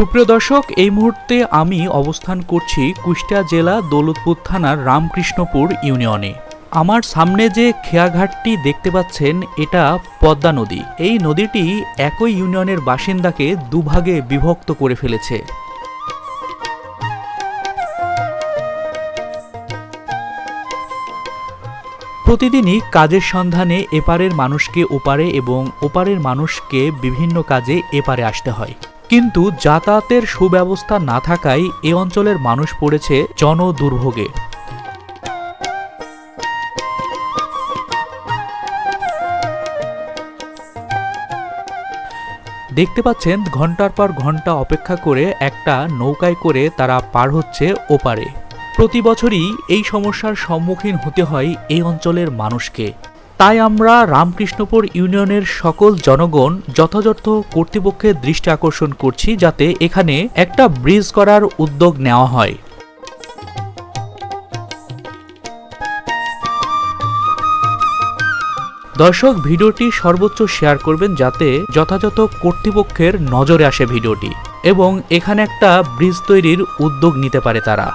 সুপ্রিয় দর্শক, এই মুহূর্তে আমি অবস্থান করছি কুষ্টিয়া জেলা দৌলতপুর থানার রামকৃষ্ণপুর ইউনিয়নে। আমার সামনে যে খেয়াঘাটটি দেখতে পাচ্ছেন, এটা পদ্মা নদী। এই নদীটি একই ইউনিয়নের বাসিন্দাকে দুভাগে বিভক্ত করে ফেলেছে। প্রতিদিনই কাজের সন্ধানে এপারের মানুষকে ওপারে এবং ওপারের মানুষকে বিভিন্ন কাজে এপারে আসতে হয়। কিন্তু যাতায়াতের সুব্যবস্থা না থাকায় এ অঞ্চলের মানুষ পড়েছে জনদুর্ভোগে। দেখতে পাচ্ছেন, ঘণ্টার পর ঘণ্টা অপেক্ষা করে একটা নৌকায় করে তারা পার হচ্ছে ওপারে। প্রতি বছরই এই সমস্যার সম্মুখীন হতে হয় এই অঞ্চলের মানুষকে। তাই আমরা রামকৃষ্ণপুর ইউনিয়নের সকল জনগণ যথাযথ কর্তৃপক্ষের দৃষ্টি আকর্ষণ করছি যাতে এখানে একটা ব্রিজ করার উদ্যোগ নেওয়া হয়। দর্শক, ভিডিওটি সর্বোচ্চ শেয়ার করবেন যাতে যথাযথ কর্তৃপক্ষের নজরে আসে ভিডিওটি এবং এখানে একটা ব্রিজ তৈরির উদ্যোগ নিতে পারে তারা।